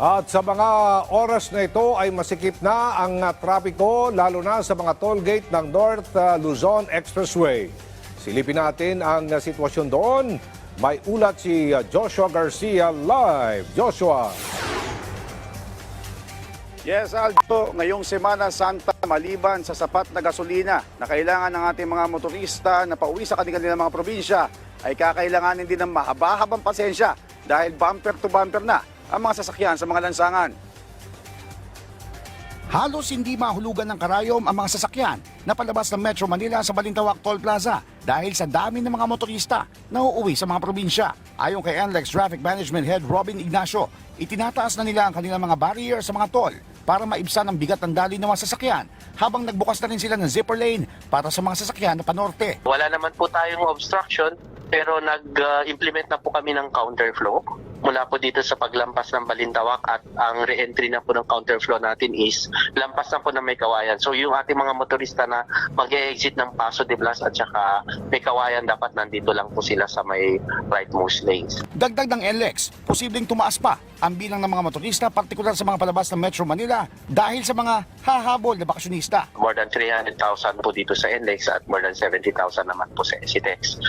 At sa mga oras na ito ay masikip na ang ah, trapiko lalo na sa mga toll gate ng North ah, Luzon Expressway. Silipin natin ang ah, sitwasyon doon. May ulat si Joshua Garcia live. Joshua. Yes, Aldo, ngayong Semana Santa, maliban sa sapat na gasolina na kailangan ng ating mga motorista na pauwi sa kanilang mga probinsya, ay kakailanganin din ng mahaba-habang pasensya dahil bumper to bumper na ang mga sasakyan sa mga lansangan. Halos hindi mahulugan ng karayom ang mga sasakyan na palabas ng Metro Manila sa Balintawak Toll Plaza dahil sa dami ng mga motorista na uuwi sa mga probinsya. Ayon kay NLEX Traffic Management Head Robin Ignacio, itinataas na nila ang kanilang mga barrier sa mga toll para maibsan ang bigat ng dali ng mga sasakyan habang nagbukas na rin sila ng zipper lane para sa mga sasakyan na panorte. Wala naman po tayong obstruction pero nag-implement na po kami ng counterflow mula po dito sa paglampas ng Balintawak at ang re-entry na po ng counterflow natin is lampas na po ng may kawayan. So yung ating mga motorista na mag-exit ng Paso de Blas at saka may kawayan dapat nandito lang po sila sa may rightmost lanes. Dagdag ng NLEX, posibleng tumaas pa ang bilang ng mga motorista partikular sa mga palabas ng Metro Manila dahil sa mga hahabol na bakasyonista. More than 300,000 po dito sa NLEX at more than 70,000 naman po sa SCTEX.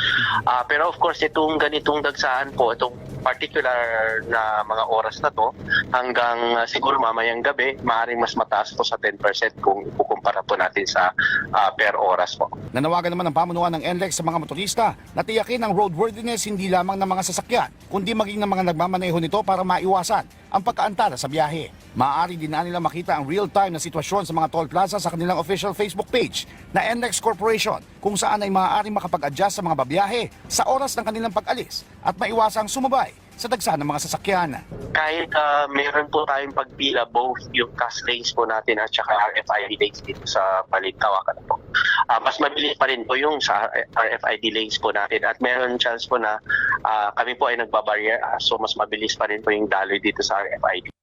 Ah, pero of course, itong ganitong dagsaan po, itong particular na mga oras na to, hanggang ah, siguro mamayang gabi, maaaring mas mataas po sa 10% kung ikukumpara po natin sa ah, per oras po. Nanawagan naman ang pamunuan ng NLEX sa mga motorista na tiyakin ang roadworthiness hindi lamang ng mga sasakyan, kundi maging ng mga nagmamaneho nito para maiwasan ang pagkaantala sa biyahe. Maaari din na nila makita ang real-time na sitwasyon sa mga toll plaza sa kanilang official Facebook page na NLEX Corporation kung saan ay maaaring makapag-adjust sa mga babiyahe sa oras ng kanilang pag-alis at maiwasang sumabay sa dagsa ng mga sasakyan. Kahit ah, meron po tayong pagpila both yung CAS lanes po natin at saka RFID lanes dito sa Balintawak. Ano po. Ah, mas mabilis pa rin po yung sa RFID lanes po natin at meron chance po na ah, kami po ay nagbabarrier ah, so mas mabilis pa rin po yung daloy dito sa RFID.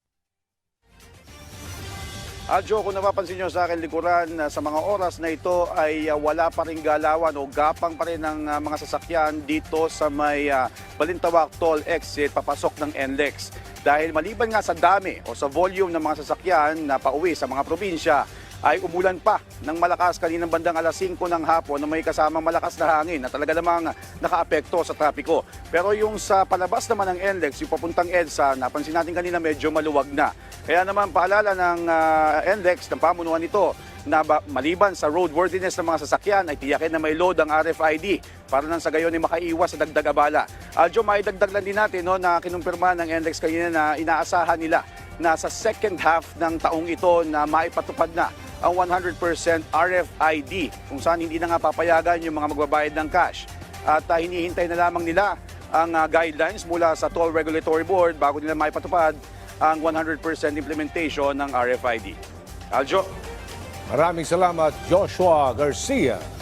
Aljo, kung napapansin nyo sa akin likuran, na sa mga oras na ito ay ah, wala pa rin galawan o gapang pa rin ng ah, mga sasakyan dito sa may ah, Balintawak Toll Exit papasok ng NLEX. Dahil maliban nga sa dami o sa volume ng mga sasakyan na pauwi sa mga probinsya, ay umulan pa ng malakas kaninang bandang alas 5 ng hapon na may kasamang malakas na hangin na talaga namang nakaapekto sa trapiko. Pero yung sa palabas naman ng NLEX, yung papuntang EDSA, napansin natin kanina medyo maluwag na. Kaya naman paalala ng uh, NLEX, ng pamunuan nito, na ba- maliban sa roadworthiness ng mga sasakyan ay tiyakin na may load ang RFID para nang sa gayon ay makaiwas sa dagdag abala. Aljo, may dagdag lang din natin no, na kinumpirma ng NLEX kanina na inaasahan nila na sa second half ng taong ito na maipatupad na ang 100% RFID kung saan hindi na nga papayagan yung mga magbabayad ng cash. At ah, hinihintay na lamang nila ang ah, guidelines mula sa Toll Regulatory Board bago nila maipatupad ang 100% implementation ng RFID. Aljo? Maraming salamat Joshua Garcia.